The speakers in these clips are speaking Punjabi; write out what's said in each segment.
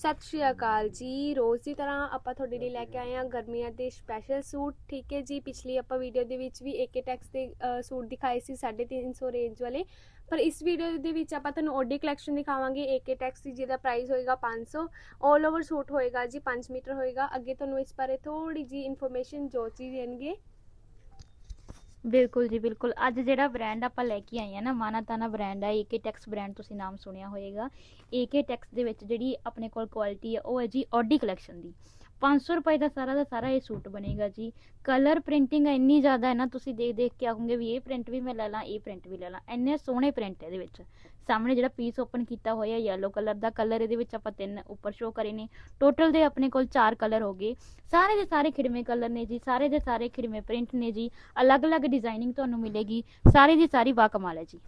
ਸਤਿ ਸ਼੍ਰੀ ਅਕਾਲ ਜੀ। ਰੋਜ਼ ਦੀ ਤਰ੍ਹਾਂ ਆਪਾਂ ਤੁਹਾਡੇ ਲਈ ਲੈ ਕੇ ਆਏ ਹਾਂ ਗਰਮੀਆਂ ਦੇ ਸਪੈਸ਼ਲ ਸੂਟ। ਠੀਕ ਹੈ ਜੀ, ਪਿਛਲੀ ਆਪਾਂ ਵੀਡੀਓ ਦੇ ਵਿੱਚ ਵੀ ਏਕੇ ਟੈਕਸ ਦੇ ਸੂਟ ਦਿਖਾਏ ਸੀ 350 ਰੇਂਜ ਵਾਲੇ। ਪਰ ਇਸ ਵੀਡੀਓ ਦੇ ਵਿੱਚ ਆਪਾਂ ਤੁਹਾਨੂੰ ਓਡੀ ਕਲੈਕਸ਼ਨ ਦਿਖਾਵਾਂਗੇ। ਏਕੇ ਟੈਕਸ ਦੀ ਜਿਹਦਾ ਪ੍ਰਾਈਸ ਹੋਏਗਾ 500 올 ਓਵਰ ਸੂਟ ਹੋਏਗਾ ਜੀ 5 ਮੀਟਰ ਹੋਏਗਾ। ਅੱਗੇ ਤੁਹਾਨੂੰ ਇਸ ਬਾਰੇ ਥੋੜੀ ਜੀ ਇਨਫੋਰਮੇਸ਼ਨ ਜੋਤੀ ਦੇਣਗੇ। ਬਿਲਕੁਲ ਜੀ, ਬਿਲਕੁਲ। ਅੱਜ ਜਿਹੜਾ ਬ੍ਰਾਂਡ ਆਪਾਂ ਲੈ ਕੇ ਆਏ ਆ ਨਾ, ਮਾਨਾ ਬ੍ਰਾਂਡ ਹੈ ਏਕੇ ਟੈਕਸ ਬ੍ਰਾਂਡ ਤੁਸੀਂ ਨਾਮ ਸੁਣਿਆ ਹੋਵੇਗਾ ਏਕੇ ਟੈਕਸ ਦੇ ਵਿੱਚ ਜਿਹੜੀ ਆਪਣੇ ਕੋਲ ਕੁਆਲਿਟੀ ਹੈ ਉਹ ਹੈ ਜੀ ਆਡੀ ਕਲੈਕਸ਼ਨ ਦੀ। 500 ਰੁਪਏ ਦਾ ਸਾਰਾ ਦਾ ਸਾਰਾ ਇਹ ਸੂਟ ਬਣੇਗਾ ਜੀ। ਕਲਰ ਪ੍ਰਿੰਟਿੰਗ ਇੰਨੀ ਜ਼ਿਆਦਾ ਹੈ ਨਾ, ਤੁਸੀਂ ਦੇਖ ਦੇਖ ਕੇ ਆਖੋਗੇ ਵੀ ਇਹ ਪ੍ਰਿੰਟ ਵੀ ਮੈਂ ਲੈ ਲਾਂ, ਇਹ ਪ੍ਰਿੰਟ ਵੀ ਲੈ ਲਾਂ। ਇੰਨੇ ਸੋਹਣੇ ਪ੍ਰਿੰਟ ਇਹਦੇ ਵਿੱਚ। ਸਾਹਮਣੇ ਜਿਹੜਾ ਪੀਸ ਓਪਨ ਕੀਤਾ ਹੋਇਆ ਯੈਲੋ ਕਲਰ ਦਾ ਕਲਰ ਇਹਦੇ ਵਿੱਚ ਆਪਾਂ ਤਿੰਨ ਉੱਪਰ ਸ਼ੋ ਕਰੇ ਨੇ। ਟੋਟਲ ਦੇ ਆਪਣੇ ਕੋਲ ਚਾਰ ਕਲਰ ਹੋ ਗਏ। ਸਾਰੇ ਦੇ ਸਾਰੇ ਖਿੜਵੇਂ ਕਲਰ ਨੇ ਜੀ, ਸਾਰੇ ਦੇ ਸਾਰੇ ਖਿੜਵੇਂ ਪ੍ਰਿੰਟ ਨੇ ਜੀ। ਅਲੱਗ-ਅਲੱਗ ਡਿਜ਼ਾਈਨਿੰਗ ਤੁਹਾਨੂੰ ਮਿਲੇਗੀ। ਸਾਰੀ ਦੀ ਸਾਰੀ ਵਾ ਕਮਾਲ ਹੈ ਜੀ।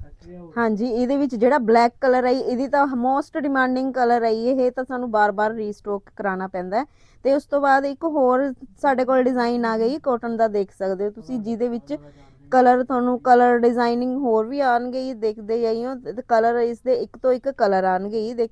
ਹਾਂਜੀ, ਇਹਦੇ ਵਿੱਚ ਜਿਹੜਾ ਬਲੈਕ ਕਲਰ ਹੈ, ਇਹਦੀ ਤਾਂ ਮੋਸਟ ਡਿਮਾਂਡਿੰਗ ਕਲਰ ਆਈ ਇਹ ਤਾਂ ਸਾਨੂੰ ਬਾਰ-ਬਾਰ ਰੀਸਟਾਕ ਕਰਾਉਣਾ ਪੈਂਦਾ ਤੇ ਉਸ ਤੋਂ ਬਾਅਦ ਇੱਕ ਹੋਰ ਸਾਡੇ ਕੋਲ ਡਿਜ਼ਾਈਨ ਆ ਗਈ ਕਾਟਨ ਦਾ ਦੇਖ ਸਕਦੇ ਹੋ ਤੁਸੀਂ, ਜਿਹਦੇ ਵਿੱਚ ਕਲਰ ਤੁਹਾਨੂੰ ਕਲਰ ਡਿਜ਼ਾਈਨਿੰਗ ਹੋਰ ਵੀ ਆਣਗੇ ਇਹ ਦੇਖਦੇ ਜਾਈਓ ਕਲਰ ਇਸ ਦੇ ਇੱਕ ਤੋਂ ਇੱਕ ਕਲਰ ਆਣਗੇ ਇਹ ਦੇਖ,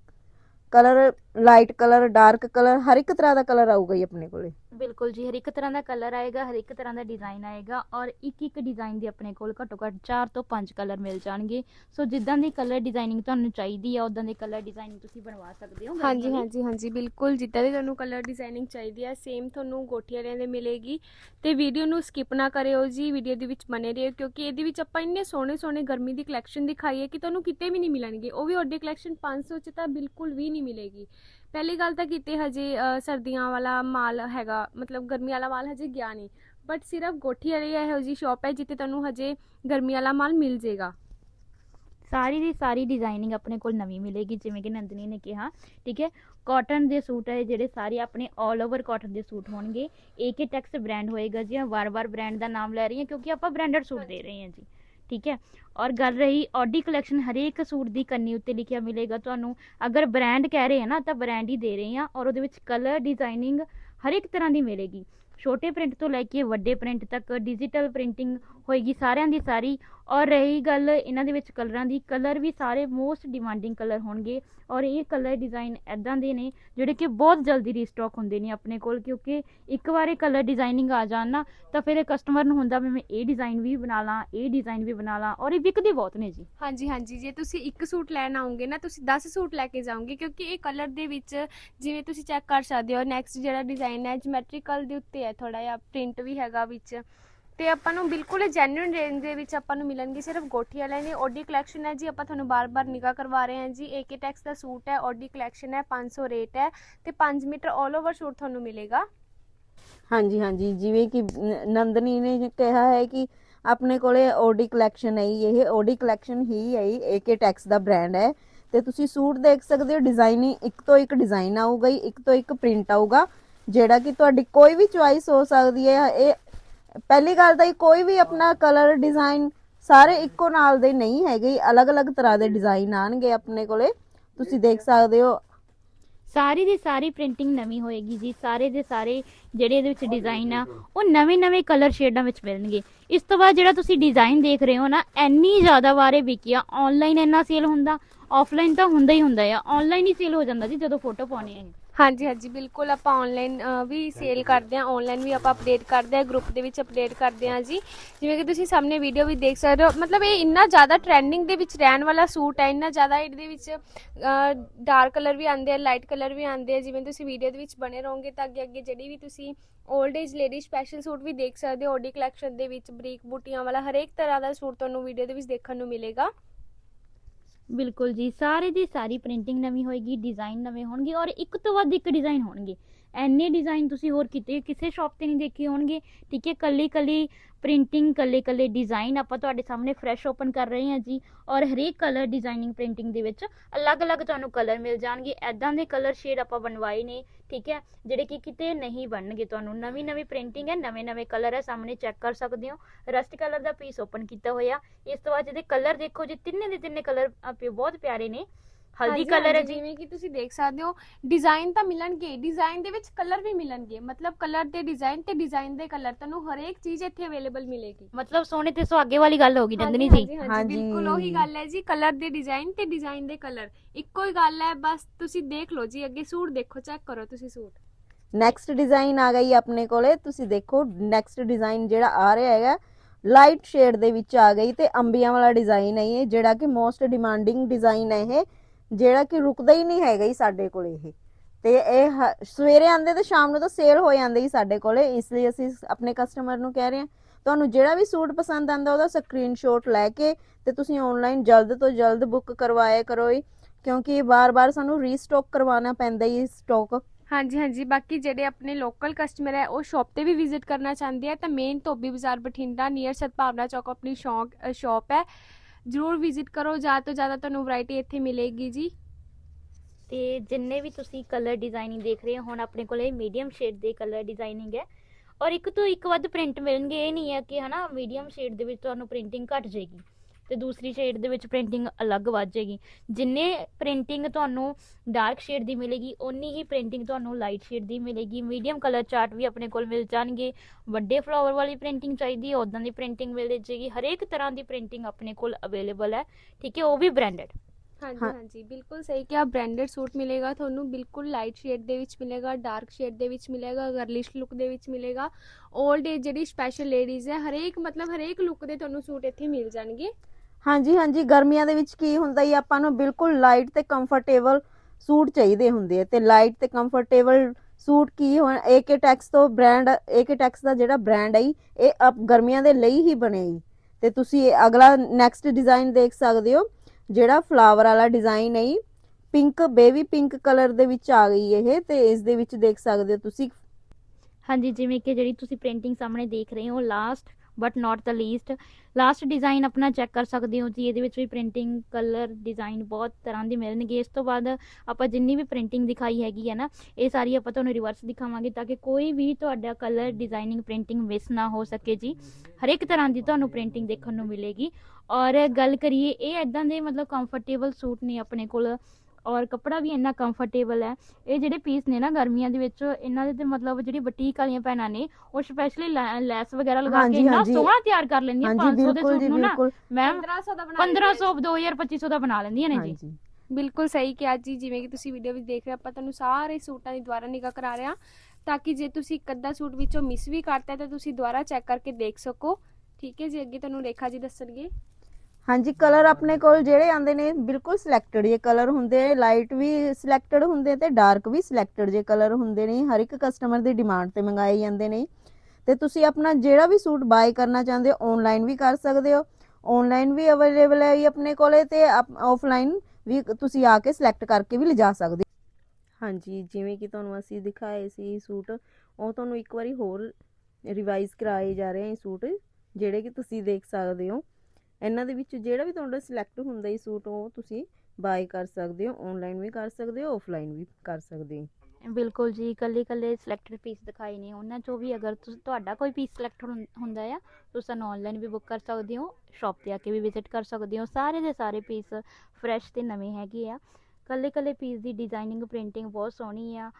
colour light colour dark colour ਹਰ ਇੱਕ ਤਰ੍ਹਾਂ ਦਾ ਕਲਰ ਆਊਗਾ ਜੀ ਆਪਣੇ ਕੋਲੇ। ਬਿਲਕੁਲ ਜੀ ਹਰ ਇੱਕ ਤਰ੍ਹਾਂ ਦਾ ਕਲਰ ਆਏਗਾ ਹਰ ਇੱਕ ਤਰ੍ਹਾਂ ਦਾ ਡਿਜ਼ਾਈਨ ਆਏਗਾ ਔਰ ਇੱਕ ਇੱਕ ਡਿਜ਼ਾਈਨ ਦੇ ਆਪਣੇ ਕੋਲ ਘੱਟੋ ਘੱਟ 4 ਤੋਂ 5 ਕਲਰ ਮਿਲ ਜਾਣਗੇ। ਸੋ ਜਿੱਦਾਂ ਦੀ ਕਲਰ ਡਿਜ਼ਾਈਨਿੰਗ ਤੁਹਾਨੂੰ ਚਾਹੀਦੀ ਆ ਉਦਾਂ ਦੀ ਕਲਰ ਡਿਜ਼ਾਈਨਿੰਗ ਤੁਸੀਂ ਬਣਵਾ ਸਕਦੇ ਹੋ ਹਾਂਜੀ। ਹਾਂਜੀ ਹਾਂਜੀ ਬਿਲਕੁਲ ਜਿੱਦਾਂ ਦੀ ਤੁਹਾਨੂੰ ਕਲਰ ਡਿਜ਼ਾਈਨਿੰਗ ਚਾਹੀਦੀ ਹੈ ਸੇਮ ਤੁਹਾਨੂੰ ਗੋਠੀ ਵਾਲਿਆਂ ਦੇ ਮਿਲੇਗੀ। ਤੇ ਵੀਡੀਓ ਨੂੰ ਸਕਿਪ ਨਾ ਕਰਿਓ ਜੀ ਵੀਡੀਓ ਦੇ ਵਿੱਚ ਬਨੇ ਰਹੋ ਕਿਉਂਕਿ ਇਹਦੇ ਵਿੱਚ ਆਪਾਂ ਇੰਨੇ ਸੋਹਣੇ ਸੋਹਣੇ ਗਰਮੀ ਦੀ ਕਲੈਕਸ਼ਨ ਦਿਖਾਈ ਹੈ ਕਿ ਤੁਹਾਨੂੰ ਕਿਤੇ ਵੀ ਨਹੀਂ ਮਿਲਣਗੇ। ਉਹ ਵੀ ਓਡੀ ਕਲੈਕਸ਼ਨ 500 ਚ ਤਾਂ ਬਿਲਕੁਲ ਵੀ ਨਹੀਂ ਮਿਲੇਗੀ। ਪਹਿਲੀ ਗੱਲ ਤਾਂ ਕਿਤੇ ਹਜੇ ਸਰਦੀਆਂ ਵਾਲਾ ਮਾਲ ਹੈਗਾ ਮਤਲਬ ਗਰਮੀ ਵਾਲਾ ਮਾਲ ਹਜੇ ਗਿਆ ਨਹੀਂ। ਬਟ ਸਿਰਫ ਗੋਠੀ ਵਾਲੀ ਇਹੋ ਜੀ ਸ਼ਾਪ ਹੈ ਜਿੱਥੇ ਤੁਹਾਨੂੰ ਹਜੇ ਗਰਮੀ ਵਾਲਾ ਮਾਲ ਮਿਲ ਜੇਗਾ ਸਾਰੀ ਦੀ ਸਾਰੀ ਡਿਜ਼ਾਈਨਿੰਗ ਆਪਣੇ ਕੋਲ ਨਵੀਂ ਮਿਲੇਗੀ ਜਿਵੇਂ ਕਿ ਨੰਦਨੀ ਨੇ ਕਿਹਾ ਠੀਕ ਹੈ? ਕਾਟਨ ਦੇ ਸੂਟ ਹੈ ਜਿਹੜੇ ਸਾਰੇ ਆਪਣੇ 올 ਓਵਰ ਕਾਟਨ ਦੇ ਸੂਟ ਹੋਣਗੇ। ਏਕੇ ਟੈਕਸ ਬ੍ਰਾਂਡ ਹੋਏਗਾ ਜੀ ਵਾਰ-ਵਾਰ ਬ੍ਰਾਂਡ ਦਾ ਨਾਮ ਲੈ ਰਹੀ ਹਾਂ ਕਿਉਂਕਿ ਆਪਾਂ ਬ੍ਰਾਂਡਡ ਸੂਟ ਦੇ ਰਹੇ ਹਾਂ ਜੀ। ਠੀਕ ਹੈ? ਔਰ ਗੱਲ ਰਹੀ ਆਡੀ ਕਲੈਕਸ਼ਨ ਹਰੇਕ ਸੂਟ ਦੀ ਕੰਨੀ ਉੱਤੇ ਲਿਖਿਆ ਮਿਲੇਗਾ ਤੁਹਾਨੂੰ। ਅਗਰ ਬ੍ਰਾਂਡ ਕਹਿ ਰਹੇ ਆ ਨਾ, ਤਾਂ ਬ੍ਰਾਂਡ ਹੀ ਦੇ ਰਹੇ ਹਾਂ ਔਰ ਉਹਦੇ ਵਿੱਚ ਕਲਰ ਡਿਜ਼ਾਈਨਿੰਗ ਹਰ ਇੱਕ ਤਰ੍ਹਾਂ ਦੀ ਮਿਲੇਗੀ। ਛੋਟੇ ਪ੍ਰਿੰਟ ਤੋਂ ਲੈ ਕੇ ਵੱਡੇ ਪ੍ਰਿੰਟ ਤੱਕ ਡਿਜੀਟਲ ਪ੍ਰਿੰਟਿੰਗ ਹੋਏਗੀ ਸਾਰਿਆਂ ਦੀ ਸਾਰੀ ਔਰ ਰਹੀ ਗੱਲ ਇਹਨਾਂ ਦੇ ਵਿੱਚ ਕਲਰਾਂ ਦੀ, ਕਲਰ ਵੀ ਸਾਰੇ ਮੋਸਟ ਡਿਮਾਂਡਿੰਗ ਕਲਰ ਹੋਣਗੇ ਔਰ ਇਹ ਕਲਰ ਡਿਜ਼ਾਈਨ ਐਦਾਂ ਦੇ ਨੇ ਜਿਹੜੇ ਕਿ ਬਹੁਤ ਜਲਦੀ ਰੀਸਟਾਕ ਹੁੰਦੇ ਨੇ ਆਪਣੇ ਕੋਲ, ਕਿਉਂਕਿ ਇੱਕ ਵਾਰ ਇਹ ਕਲਰ ਡਿਜ਼ਾਈਨਿੰਗ ਆ ਜਾਣ ਨਾ, ਤਾਂ ਫਿਰ ਇਹ ਕਸਟਮਰ ਨੂੰ ਹੁੰਦਾ ਵੀ ਮੈਂ ਇਹ ਡਿਜ਼ਾਈਨ ਵੀ ਬਣਾ ਲਾਂ, ਇਹ ਡਿਜ਼ਾਈਨ ਵੀ ਬਣਾ ਲਾਂ ਔਰ ਇਹ ਵਿਕਦੇ ਬਹੁਤ ਨੇ ਜੀ। ਹਾਂਜੀ ਹਾਂਜੀ, ਜੇ ਤੁਸੀਂ ਇੱਕ ਸੂਟ ਲੈਣ ਆਉਂਗੇ ਨਾ, ਤੁਸੀਂ 10 ਸੂਟ ਲੈ ਕੇ ਜਾਓਗੇ, ਕਿਉਂਕਿ ਇਹ ਕਲਰ ਦੇ ਵਿੱਚ ਜਿਵੇਂ ਤੁਸੀਂ ਚੈੱਕ ਕਰ ਸਕਦੇ ਹੋ ਨੈਕਸਟ ਜਿਹੜਾ ਡਿਜ਼ਾਈਨ ਹੈ ਜਿਓਮੈਟ੍ਰੀਕਲ ਦੇ ਉੱਤੇ ਹੈ ਥੋੜਾ ਜਿਹਾ ਪ੍ਰਿੰਟ ਵੀ ਹੈਗਾ ਵਿੱਚ। ਤੇ ਆਪਾਂ ਨੂੰ ਬਿਲਕੁਲ ਜੈਨੂਇਨ ਰੇਂਜ ਦੇ ਵਿੱਚ ਆਪਾਂ ਨੂੰ ਮਿਲਣਗੇ। ਸਿਰਫ ਗੋਠੀ ਵਾਲਿਆਂ ਦੀ ਓਡੀ ਕਲੈਕਸ਼ਨ ਹੈ ਜੀ, ਆਪਾਂ ਤੁਹਾਨੂੰ ਬਾਰ-ਬਾਰ ਨਿਗਾਹ ਕਰਵਾ ਰਹੇ ਹਾਂ ਜੀ। ਏਕੇ ਟੈਕਸ ਦਾ ਸੂਟ ਹੈ ਓਡੀ ਕਲੈਕਸ਼ਨ ਹੈ 500 ਰੇਟ ਹੈ ਤੇ 5 ਮੀਟਰ 올 ਓਵਰ ਸੂਟ ਤੁਹਾਨੂੰ ਮਿਲੇਗਾ। ਹਾਂਜੀ ਹਾਂਜੀ। ਜਿਵੇਂ ਕਿ ਨੰਦਨੀ ਨੇ ਕਿਹਾ ਹੈ ਕਿ ਆਪਣੇ ਕੋਲੇ ਓਡੀ ਕਲੈਕਸ਼ਨ ਹੈ ਇਹ ਓਡੀ ਕਲੈਕਸ਼ਨ ਹੀ ਹੈ ਏਕੇ ਟੈਕਸ ਦਾ ਬ੍ਰਾਂਡ ਹੈ। ਤੇ ਤੁਸੀਂ ਸੂਟ ਦੇਖ ਸਕਦੇ ਹੋ ਡਿਜ਼ਾਈਨਿੰਗ ਇੱਕ ਤੋਂ ਇੱਕ ਡਿਜ਼ਾਈਨ ਆਊਗਾ ਜੀ, ਇੱਕ ਤੋਂ ਇੱਕ ਪ੍ਰਿੰਟ ਆਊਗਾ। ਜਿਹੜਾ ਕਿ ਤੁਹਾਡੀ ਕੋਈ ਵੀ ਚੁਆਇਸ ਹੋ ਸਕਦੀ ਹੈ, ਇਹ ਪਹਿਲੀ ਗੱਲ ਤਾਂ ਇਹ ਕੋਈ ਵੀ ਆਪਣਾ ਕਲਰ ਡਿਜ਼ਾਈਨ ਸਾਰੇ ਇੱਕੋ ਨਾਲ ਦੇ ਨਹੀਂ ਹੈਗੇ ਅਲੱਗ-ਅਲੱਗ ਤਰ੍ਹਾਂ ਦੇ ਡਿਜ਼ਾਈਨ ਆਣਗੇ ਆਪਣੇ ਕੋਲੇ। ਤੁਸੀਂ ਦੇਖ ਸਕਦੇ ਹੋ। ਸਾਰੀ ਦੀ ਸਾਰੀ ਪ੍ਰਿੰਟਿੰਗ ਨਵੀਂ ਹੋਏਗੀ ਜੀ, ਸਾਰੇ ਦੇ ਸਾਰੇ ਜਿਹੜੇ ਇਹਦੇ ਵਿੱਚ ਡਿਜ਼ਾਈਨ ਆ, ਉਹ ਨਵੇਂ-ਨਵੇਂ ਕਲਰ ਸ਼ੇਡਾਂ ਵਿੱਚ ਮਿਲਣਗੇ। ਇਸ ਤੋਂ ਬਾਅਦ ਜਿਹੜਾ ਤੁਸੀਂ ਡਿਜ਼ਾਈਨ ਦੇਖ ਰਹੇ ਹੋ ਨਾ ਇੰਨੀ ਜ਼ਿਆਦਾ ਵਾਰੇ ਵਿਕਿਆ ਆਨਲਾਈਨ ਇੰਨਾ ਸੇਲ ਹੁੰਦਾ ਆਫਲਾਈਨ ਤਾਂ ਹੁੰਦਾ ਹੀ ਹੁੰਦਾ ਆ ਆਨਲਾਈਨ ਹੀ ਸੇਲ ਹੋ ਜਾਂਦਾ ਜੀ ਜਦੋਂ ਫੋਟੋ ਪਾਉਣੀ ਹੈ ਹਾਂਜੀ ਹਾਂਜੀ ਬਿਲਕੁਲ ਆਪਾਂ ਆਨਲਾਈਨ ਵੀ ਸੇਲ ਕਰਦੇ ਹਾਂ ਆਨਲਾਈਨ ਵੀ ਆਪਾਂ ਅਪਡੇਟ ਕਰਦੇ ਹਾਂ ਗਰੁੱਪ ਦੇ ਵਿੱਚ ਅਪਡੇਟ ਕਰਦੇ ਹਾਂ ਜੀ। ਜਿਵੇਂ ਕਿ ਤੁਸੀਂ ਸਾਹਮਣੇ ਵੀਡੀਓ ਵੀ ਦੇਖ ਸਕਦੇ ਹੋ ਮਤਲਬ ਇਹ ਇੰਨਾ ਜ਼ਿਆਦਾ ਟ੍ਰੈਂਡਿੰਗ ਦੇ ਵਿੱਚ ਰਹਿਣ ਵਾਲਾ ਸੂਟ ਹੈ ਇੰਨਾ ਜ਼ਿਆਦਾ ਇਹਦੇ ਵਿੱਚ ਡਾਰਕ ਕਲਰ ਵੀ ਆਉਂਦੇ ਆ ਲਾਈਟ ਕਲਰ ਵੀ ਆਉਂਦੇ ਆ। ਜਿਵੇਂ ਤੁਸੀਂ ਵੀਡੀਓ ਦੇ ਵਿੱਚ ਬਣੇ ਰਹੋਗੇ ਤਾਂ ਅੱਗੇ ਅੱਗੇ ਜਿਹੜੀ ਵੀ ਤੁਸੀਂ old age lady special suit ਵੀ ਦੇਖ ਸਕਦੇ ਹੋ ਓਡੀ ਕਲੈਕਸ਼ਨ ਦੇ ਵਿੱਚ ਬਰੀਕ ਬੂਟੀਆਂ ਵਾਲਾ ਹਰੇਕ ਤਰ੍ਹਾਂ ਦਾ ਸੂਟ ਤੁਹਾਨੂੰ ਵੀਡੀਓ ਦੇ ਵਿੱਚ ਦੇਖਣ ਨੂੰ ਮਿਲੇਗਾ। ਬਿਲਕੁਲ ਜੀ। ਸਾਰੇ ਦੀ ਸਾਰੀ ਪ੍ਰਿੰਟਿੰਗ ਨਵੀਂ ਹੋਏਗੀ ਡਿਜ਼ਾਈਨ ਨਵੇਂ ਹੋਣਗੇ ਔਰ ਇੱਕ ਤੋਂ ਵੱਧ ਇੱਕ ਡਿਜ਼ਾਈਨ ਹੋਣਗੇ। ਐਨੇ ਡਿਜ਼ਾਈਨ ਤੁਸੀਂ ਹੋਰ ਕਿਤੇ, ਕਿਸੇ ਸ਼ਾਪ ਤੇ ਨਹੀਂ ਦੇਖੇ ਹੋਣਗੇ। ਠੀਕ ਹੈ ਕੱਲੀ ਕੱਲੀ ਪ੍ਰਿੰਟਿੰਗ ਕੱਲੇ ਕੱਲੇ ਡਿਜ਼ਾਈਨ ਆਪਾਂ ਤੁਹਾਡੇ ਸਾਹਮਣੇ ਫਰੈਸ਼ ਓਪਨ ਕਰ ਰਹੇ ਹਾਂ ਜੀ। ਔਰ ਹਰੇਕ ਕਲਰ ਡਿਜ਼ਾਈਨਿੰਗ ਪ੍ਰਿੰਟਿੰਗ ਦੇ ਵਿੱਚ ਅਲੱਗ-ਅਲੱਗ ਤੁਹਾਨੂੰ ਕਲਰ ਮਿਲ ਜਾਣਗੇ। ਐਦਾਂ ਦੇ ਕਲਰ ਸ਼ੇਡ ਆਪਾਂ ਬਣਵਾਏ ਨੇ, ਠੀਕ ਹੈ, ਜਿਹੜੇ ਕਿ ਕਿਤੇ ਨਹੀਂ ਬਣਨਗੇ ਤੁਹਾਨੂੰ। ਨਵੀਂ ਨਵੀਂ ਪ੍ਰਿੰਟਿੰਗ ਹੈ ਨਵੇਂ ਨਵੇਂ ਕਲਰ ਹੈ, ਸਾਹਮਣੇ ਚੈੱਕ ਕਰ ਸਕਦੇ ਹੋ। ਰਸਟ ਕਲਰ ਦਾ ਪੀਸ ਓਪਨ ਕੀਤਾ ਹੋਇਆ। ਇਸ ਤੋਂ ਬਾਅਦ ਜਿਹਦੇ ਕਲਰ ਦੇਖੋ ਜੀ, ਤਿੰਨੇ ਦੇ ਤਿੰਨੇ ਕਲਰ ਬਹੁਤ ਪਿਆਰੇ ਨੇ। ਹਲਦੀ ਕਲਰ ਹੈ ਜੀ। ਜਿਵੇਂ ਕਿ ਤੁਸੀਂ ਦੇਖ ਸਕਦੇ ਹੋ ਡਿਜ਼ਾਈਨ ਤਾਂ ਮਿਲਣਗੇ ਡਿਜ਼ਾਈਨ ਦੇ ਵਿੱਚ ਕਲਰ ਵੀ ਮਿਲਣਗੇ। ਮਤਲਬ ਕਲਰ ਦੇ ਡਿਜ਼ਾਈਨ ਤੇ ਡਿਜ਼ਾਈਨ ਦੇ ਕਲਰ ਤੁਹਾਨੂੰ ਹਰੇਕ ਚੀਜ਼ ਇੱਥੇ ਅਵੇਲੇਬਲ ਮਿਲੇਗੀ। ਮਤਲਬ ਸੋਨੇ ਤੇ ਸੁਹਾਗੇ ਵਾਲੀ ਗੱਲ ਹੋ ਗਈ ਨੰਦਨੀ ਜੀ। ਹਾਂਜੀ, ਹਾਂਜੀ। ਬਿਲਕੁਲ ਉਹੀ ਗੱਲ ਹੈ ਜੀ ਕਲਰ ਦੇ ਡਿਜ਼ਾਈਨ ਤੇ ਡਿਜ਼ਾਈਨ ਦੇ ਕਲਰ ਇੱਕੋ ਹੀ ਗੱਲ ਹੈ ਬਸ ਤੁਸੀਂ ਦੇਖ ਲਓ ਜੀ ਅੱਗੇ ਸੂਟ ਦੇਖੋ ਚੈੱਕ ਕਰੋ ਤੁਸੀਂ ਸੂਟ। ਨੈਕਸਟ ਡਿਜ਼ਾਈਨ ਆ ਗਈ ਆਪਣੇ ਕੋਲੇ ਤੁਸੀਂ ਦੇਖੋ ਨੈਕਸਟ ਡਿਜ਼ਾਈਨ ਜਿਹੜਾ ਆ ਰਿਹਾ ਹੈਗਾ ਲਾਈਟ ਸ਼ੇਡ ਦੇ ਵਿੱਚ ਆ ਗਈ ਤੇ ਅੰਬੀਆਂ ਵਾਲਾ ਡਿਜ਼ਾਈਨ ਹੈ ਇਹ ਜਿਹੜਾ ਕਿ ਮੋਸਟ ਡਿਮਾਂਡਿੰਗ ਡਿਜ਼ਾਈਨ ਹੈ ਇਹ। ਜਿਹੜਾ ਕਿ ਰੁਕਦਾ ਹੀ ਨਹੀਂ ਹੈਗਾ ਹੀ ਸਾਡੇ ਕੋਲ ਇਹ। ਤੇ ਇਹ ਸਵੇਰੇ ਆਂਦੇ ਤੇ ਸ਼ਾਮ ਨੂੰ ਤਾਂ ਸੇਲ ਹੋ ਜਾਂਦੇ ਹੀ ਸਾਡੇ ਕੋਲੇ, ਇਸ ਲਈ ਅਸੀਂ ਆਪਣੇ ਕਸਟਮਰ ਨੂੰ ਕਹਿ ਰਹੇ ਹਾਂ। ਤੁਹਾਨੂੰ ਜਿਹੜਾ ਵੀ ਸੂਟ ਪਸੰਦ ਆਂਦਾ ਉਹਦਾ ਸਕਰੀਨਸ਼ਾਟ ਲੈ ਕੇ ਤੇ ਤੁਸੀਂ ਆਨਲਾਈਨ ਜਲਦ ਤੋਂ ਜਲਦ ਬੁੱਕ ਕਰਵਾਇਆ ਕਰੋ ਇਹ ਕਿਉਂਕਿ ਬਾਰ-ਬਾਰ ਸਾਨੂੰ ਰੀਸਟਾਕ ਕਰਵਾਉਣਾ ਪੈਂਦਾ ਹੀ ਸਟਾਕ ਹਾਂਜੀ ਹਾਂਜੀ। ਬਾਕੀ ਜਿਹੜੇ ਆਪਣੇ ਲੋਕਲ ਕਸਟਮਰ ਹੈ, ਉਹ ਸ਼ਾਪ ਤੇ ਵੀ ਵਿਜ਼ਿਟ ਕਰਨਾ ਚਾਹੁੰਦੇ ਆ, ਤਾਂ ਮੇਨ ਧੋਬੀ ਬਾਜ਼ਾਰ ਬਠਿੰਡਾ ਨੀਅਰ ਸਤਭਾਵਨਾ ਚੌਕ ਆਪਣੀ ਸ਼ੌਕ ਸ਼ਾਪ ਹੈ। ਜਰੂਰ ਵਿਜ਼ਿਟ ਕਰੋ ਜ਼ਿਆਦਾ ਤੋਂ ਜ਼ਿਆਦਾ ਤੁਹਾਨੂੰ ਵੈਰਾਈਟੀ ਇੱਥੇ ਮਿਲੇਗੀ ਜੀ। ਤੇ ਜਿੰਨੇ ਵੀ ਤੁਸੀਂ ਕਲਰ ਡਿਜ਼ਾਈਨਿੰਗ ਦੇਖ ਰਹੇ ਹੋ, ਹੁਣ ਆਪਣੇ ਕੋਲੇ ਮੀਡੀਅਮ ਸ਼ੇਡ ਦੇ ਕਲਰ ਡਿਜ਼ਾਈਨਿੰਗ ਹੈ। ਔਰ ਇੱਕ ਤੋਂ ਇੱਕ ਵੱਧ ਪ੍ਰਿੰਟ ਮਿਲਣਗੇ, ਇਹ ਨਹੀਂ ਹੈ ਕਿ ਹਨਾ ਮੀਡੀਅਮ ਸ਼ੇਡ ਦੇ ਵਿੱਚ ਤੁਹਾਨੂੰ ਪ੍ਰਿੰਟਿੰਗ ਘੱਟ ਜਾਏਗੀ। ਤੇ ਦੂਸਰੀ ਸ਼ੇਡ ਦੇ ਵਿੱਚ ਪ੍ਰਿੰਟਿੰਗ ਅਲੱਗ ਵੱਧ ਜਾਏਗੀ। ਜਿੰਨੇ ਪ੍ਰਿੰਟਿੰਗ ਤੁਹਾਨੂੰ ਡਾਰਕ ਸ਼ੇਡ ਦੀ ਮਿਲੇਗੀ ਓਨੀ ਹੀ ਪ੍ਰਿੰਟਿੰਗ ਤੁਹਾਨੂੰ ਲਾਈਟ ਸ਼ੇਡ ਦੀ ਮਿਲੇਗੀ। ਮੀਡੀਅਮ ਕਲਰ ਚਾਰਟ ਵੀ ਆਪਣੇ ਕੋਲ ਮਿਲ ਜਾਣਗੇ। ਵੱਡੇ ਫਲਾਵਰ ਵਾਲੀ ਪ੍ਰਿੰਟਿੰਗ ਚਾਹੀਦੀ ਹੈ ਉਦਾਂ ਦੀ ਪ੍ਰਿੰਟਿੰਗ ਮਿਲ ਜਾਏਗੀ। ਹਰੇਕ ਤਰ੍ਹਾਂ ਦੀ ਪ੍ਰਿੰਟਿੰਗ ਆਪਣੇ ਕੋਲ ਅਵੇਲੇਬਲ ਹੈ। ਠੀਕ ਹੈ ਉਹ ਵੀ ਬ੍ਰਾਂਡਡ ਹਾਂਜੀ। ਹਾਂਜੀ ਬਿਲਕੁਲ ਸਹੀ ਕਿਹਾ। ਬ੍ਰਾਂਡਡ ਸੂਟ ਮਿਲੇਗਾ ਤੁਹਾਨੂੰ ਬਿਲਕੁਲ ਲਾਈਟ ਸ਼ੇਡ ਦੇ ਵਿੱਚ ਮਿਲੇਗਾ ਡਾਰਕ ਸ਼ੇਡ ਦੇ ਵਿੱਚ ਮਿਲੇਗਾ ਗਰਲਿਸ਼ ਲੁੱਕ ਦੇ ਵਿੱਚ ਮਿਲੇਗਾ। 올ਡ ਏਜ ਜਿਹੜੀ ਸਪੈਸ਼ਲ ਲੇਡੀਜ਼ ਹੈ ਹਰੇਕ ਮਤਲਬ ਹਰੇਕ ਲੁੱਕ ਦੇ ਤੁਹਾਨੂੰ ਸੂਟ ਇੱਥੇ ਮਿਲ ਜਾਣਗੇ। ਹਾਂਜੀ ਹਾਂਜੀ, ਗਰਮੀਆਂ ਦੇ ਵਿੱਚ ਕੀ ਹੁੰਦਾ ਹੀ ਆਪਾਂ ਨੂੰ ਬਿਲਕੁਲ ਲਾਈਟ ਤੇ ਕੰਫਰਟੇਬਲ ਸੂਟ ਚਾਹੀਦੇ ਹੁੰਦੇ ਆ। ਤੇ ਲਾਈਟ ਤੇ ਕੰਫਰਟੇਬਲ ਸੂਟ ਕੀ ਹੁਣ ਏਕੇ ਟੈਕਸ ਤੋਂ ਬ੍ਰਾਂਡ ਏਕੇ ਟੈਕਸ ਦਾ ਜਿਹੜਾ ਬ੍ਰਾਂਡ ਹੈ ਇਹ ਅਪ, ਗਰਮੀਆਂ ਦੇ ਲਈ ਹੀ ਬਣੇ ਹੀ ਤੇ ਤੁਸੀਂ ਅਗਲਾ ਨੈਕਸਟ ਡਿਜ਼ਾਈਨ ਦੇਖ ਸਕਦੇ ਹੋ, ਜਿਹੜਾ ਫਲਾਵਰ ਵਾਲਾ ਡਿਜ਼ਾਈਨ ਹੈ ਪਿੰਕ ਬੇਬੀ ਪਿੰਕ ਕਲਰ ਦੇ ਵਿੱਚ ਆ ਗਈ ਇਹ, ਤੇ ਇਸ ਦੇ ਵਿੱਚ ਦੇਖ ਸਕਦੇ ਹੋ ਤੁਸੀਂ। ਹਾਂਜੀ, ਜਿਵੇਂ ਕਿ ਜਿਹੜੀ ਤੁਸੀਂ ਪ੍ਰਿੰਟਿੰਗ ਸਾਹਮਣੇ ਦੇਖ ਰਹੇ ਹੋ last but not the least last design ਆਪਣਾ ਚੈੱਕ ਕਰ ਸਕਦੇ ਹੋ ਜੀ, ਇਹਦੇ ਵਿੱਚ ਵੀ ਪ੍ਰਿੰਟਿੰਗ ਕਲਰ ਡਿਜ਼ਾਈਨ ਬਹੁਤ ਤਰ੍ਹਾਂ ਦੇ ਮਿਲਣਗੇ। ਇਸ ਤੋਂ ਬਾਅਦ ਆਪਾਂ ਜਿੰਨੀ ਵੀ ਪ੍ਰਿੰਟਿੰਗ ਦਿਖਾਈ ਹੈਗੀ ਹੈ ਨਾ, ਇਹ ਸਾਰੀ ਆਪਾਂ ਤੁਹਾਨੂੰ ਰਿਵਰਸ ਦਿਖਾਵਾਂਗੇ ਤਾਂ ਕਿ ਕੋਈ ਵੀ ਤੁਹਾਡਾ ਕਲਰ ਡਿਜ਼ਾਈਨਿੰਗ ਪ੍ਰਿੰਟਿੰਗ ਮਿਸ ਨਾ ਹੋ ਸਕੇ ਜੀ। ਹਰੇਕ ਤਰ੍ਹਾਂ ਦੀ ਤੁਹਾਨੂੰ ਪ੍ਰਿੰਟਿੰਗ ਦੇਖਣ ਨੂੰ ਮਿਲੇਗੀ। ਔਰ ਗੱਲ ਕਰੀਏ, ਇਹ ਇਦਾਂ ਦੇ ਮਤਲਬ ਕੰਫਰਟੇਬਲ ਸੂਟ ਨੇ ਆਪਣੇ ਕੋਲ। ਔਰ ਕੱਪੜਾ ਵੀ ਇੰਨਾ ਕੰਫਰਟੇਬਲ ਹੈ। ਇਹ ਜਿਹੜੇ ਪੀਸ ਨੇ ਨਾ ਗਰਮੀਆਂ ਦੇ ਵਿੱਚ ਇਹਨਾਂ ਦੇ ਤੇ ਮਤਲਬ ਜਿਹੜੀ ਬੁਟੀਕ ਵਾਲੀਆਂ ਭੈਣਾਂ ਨੇ ਉਹ ਸਪੈਸ਼ਲੀ ਲੈਸ ਵਗੈਰਾ ਲਗਾ ਕੇ ਇੰਨਾ। ਸੋਹਣਾ ਤਿਆਰ ਕਰ ਲੈਂਦੀਆਂ ਹਾਂਜੀ 500 ਦੇ ਸੂਟ ਨੂੰ ਨਾ। ਮੈਮ 1500 ਦਾ ਬਣਾ 1500 2000 2500 ਦਾ ਬਣਾ ਲੈਂਦੀਆਂ ਨੇ ਜੀ। ਬਿਲਕੁਲ ਸਹੀ ਕਿਹਾ ਜੀ ਜਿਵੇਂ ਕਿ ਤੁਸੀਂ ਵੀਡੀਓ ਵਿੱਚ ਦੇਖ ਰਹੇ ਆਪਾਂ ਤੁਹਾਨੂੰ ਸਾਰੇ ਸੂਟਾਂ ਦੀ ਦੁਬਾਰਾ ਨਿਗਾਹ ਕਰਾ ਰਹੇ ਹਾਂ ਤਾਂ ਕਿ ਜੇ ਤੁਸੀਂ ਇੱਕ ਅੱਧਾ ਸੂਟ ਵਿੱਚੋਂ ਮਿਸ ਵੀ ਕਰਤਾ ਤਾਂ ਤੁਸੀਂ ਦੁਬਾਰਾ ਚੈੱਕ ਕਰਕੇ ਦੇਖ ਸਕੋ। ਠੀਕ ਹੈ ਜੀ ਅੱਗੇ ਤੁਹਾਨੂੰ ਰੇਖਾ ਜੀ ਦੱਸਣਗੇ। ਹਾਂਜੀ ਕਲਰ ਆਪਣੇ ਕੋਲ ਜਿਹੜੇ ਆਂਦੇ ਨੇ, ਬਿਲਕੁਲ ਸਿਲੈਕਟਡ ਜੇ ਕਲਰ ਹੁੰਦੇ ਨੇ ਲਾਈਟ ਵੀ ਸਿਲੈਕਟਡ ਹੁੰਦੇ ਤੇ ਡਾਰਕ ਵੀ ਸਿਲੈਕਟਡ ਜੇ ਕਲਰ ਹੁੰਦੇ ਨੇ, ਹਰ ਇੱਕ ਕਸਟਮਰ ਦੀ ਡਿਮਾਂਡ ਤੇ ਮੰਗਾਏ ਜਾਂਦੇ ਨੇ। ਤੇ ਤੁਸੀਂ ਆਪਣਾ ਜਿਹੜਾ ਵੀ ਸੂਟ ਬਾਏ ਕਰਨਾ ਚਾਹੁੰਦੇ ਹੋ ਆਨਲਾਈਨ ਵੀ ਕਰ ਸਕਦੇ ਹੋ। ਆਨਲਾਈਨ ਵੀ ਅਵੇਲੇਬਲ ਹੈ ਜੀ ਆਪਣੇ ਕੋਲੇ ਤੇ ਆਫਲਾਈਨ ਵੀ ਤੁਸੀਂ ਆ ਕੇ ਸਿਲੈਕਟ ਕਰਕੇ ਵੀ ਲਿਜਾ ਸਕਦੇ ਹੋ। ਹਾਂਜੀ, ਜਿਵੇਂ ਕਿ ਤੁਹਾਨੂੰ ਅਸੀਂ ਦਿਖਾਏ ਸੀ ਸੂਟ, ਉਹ ਤੁਹਾਨੂੰ ਇੱਕ ਵਾਰੀ ਹੋਰ ਰਿਵਾਈਜ਼ ਕਰਾਏ ਜਾ ਰਹੇ ਆ ਇਹ ਸੂਟ, ਜਿਹੜੇ ਕਿ ਤੁਸੀਂ ਦੇਖ ਸਕਦੇ ਹੋ। ਇਹਨਾਂ ਦੇ ਵਿੱਚ ਜਿਹੜਾ ਵੀ ਤੁਹਾਡਾ ਸਿਲੈਕਟ ਹੁੰਦਾ ਹੀ ਸੂਟ, ਉਹ ਤੁਸੀਂ ਬਾਏ ਕਰ ਸਕਦੇ ਹੋ ਆਨਲਾਈਨ ਵੀ ਕਰ ਸਕਦੇ ਹੋ ਆਫਲਾਈਨ ਵੀ ਕਰ ਸਕਦੇ ਹੋ। ਬਿਲਕੁਲ ਜੀ ਇਕੱਲੇ ਇਕੱਲੇ ਸਿਲੈਕਟਡ ਪੀਸ ਦਿਖਾਏ ਨੇ। ਉਹਨਾਂ ਚੋਂ ਵੀ ਅਗਰ ਤੁਹਾਡਾ ਕੋਈ ਪੀਸ ਸਿਲੈਕਟ ਹੁੰਦਾ ਆ, ਤੁਸੀਂ ਸਾਨੂੰ ਆਨਲਾਈਨ ਵੀ ਬੁੱਕ ਕਰ ਸਕਦੇ ਹੋ ਸ਼ਾਪ ਤੇ ਆ ਕੇ ਵੀ ਵਿਜ਼ਿਟ ਕਰ ਸਕਦੇ ਹੋ। ਸਾਰੇ ਦੇ ਸਾਰੇ ਪੀਸ ਫਰੈਸ਼ ਤੇ ਨਵੇਂ ਹੈਗੇ ਆ। ਇਕੱਲੇ ਇਕੱਲੇ ਪੀਸ ਦੀ ਡਿਜ਼ਾਈਨਿੰਗ ਪ੍ਰਿੰਟਿੰਗ ਬਹੁਤ ਸੋਹਣੀ ਆ।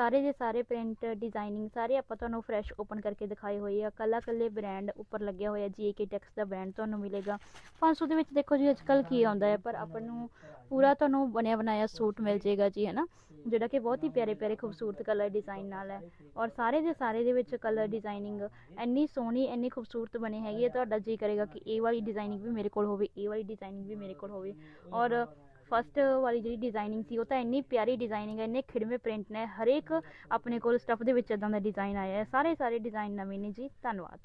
ਸਾਰੇ ਦੇ ਸਾਰੇ ਪ੍ਰਿੰਟ ਡਿਜ਼ਾਈਨਿੰਗ ਸਾਰੇ ਆਪਾਂ ਤੁਹਾਨੂੰ ਫਰੈਸ਼ ਓਪਨ ਕਰਕੇ ਦਿਖਾਏ ਹੋਏ ਆ। ਕੱਲਾ ਕੱਲੇ ਬ੍ਰਾਂਡ ਉੱਪਰ ਲੱਗਿਆ ਹੋਇਆ ਜੀਕੇ ਟੈਕਸ ਦਾ ਬ੍ਰਾਂਡ ਤੁਹਾਨੂੰ ਮਿਲੇਗਾ। 500 ਦੇ ਵਿੱਚ ਦੇਖੋ ਜੀ ਅੱਜਕੱਲ ਕੀ ਆਉਂਦਾ ਹੈ, ਪਰ ਆਪਾਂ ਨੂੰ ਪੂਰਾ ਤੁਹਾਨੂੰ ਬਣਿਆ ਬਣਾਇਆ ਸੂਟ ਮਿਲ ਜਾਏਗਾ ਜੀ ਹੈ ਨਾ ਜਿਹੜਾ ਕਿ ਬਹੁਤ ਹੀ ਪਿਆਰੇ ਪਿਆਰੇ ਖੂਬਸੂਰਤ ਕਲਰ ਡਿਜ਼ਾਈਨ ਨਾਲ ਹੈ। ਔਰ ਸਾਰੇ ਦੇ ਸਾਰੇ ਦੇ ਵਿੱਚ ਕਲਰ ਡਿਜ਼ਾਈਨਿੰਗ ਇੰਨੀ ਸੋਹਣੀ, ਇੰਨੀ ਖੂਬਸੂਰਤ ਬਣੀ ਹੈਗੀ ਹੈ, ਤੁਹਾਡਾ ਜੀ ਕਰੇਗਾ ਕਿ ਇਹ ਵਾਲੀ ਡਿਜ਼ਾਈਨਿੰਗ ਵੀ ਮੇਰੇ ਕੋਲ ਹੋਵੇ ਇਹ ਵਾਲੀ ਡਿਜ਼ਾਈਨਿੰਗ ਵੀ ਮੇਰੇ ਕੋਲ ਹੋਵੇ। ਔਰ ਫਸਟ ਵਾਲੀ ਜਿਹੜੀ ਡਿਜ਼ਾਈਨਿੰਗ ਸੀ, ਉਹ ਤਾਂ ਇੰਨੀ ਪਿਆਰੀ ਡਿਜ਼ਾਈਨਿੰਗ ਹੈ, ਇੰਨੇ ਖਿੜਵੇਂ ਪ੍ਰਿੰਟ ਨੇ, ਹਰੇਕ ਆਪਣੇ ਕੋਲ ਸਟੱਫ ਦੇ ਵਿੱਚ ਇਦਾਂ ਦਾ ਡਿਜ਼ਾਈਨ ਆਇਆ ਹੈ। ਸਾਰੇ ਸਾਰੇ ਡਿਜ਼ਾਈਨ ਨਵੇਂ ਨੇ ਜੀ। ਧੰਨਵਾਦ।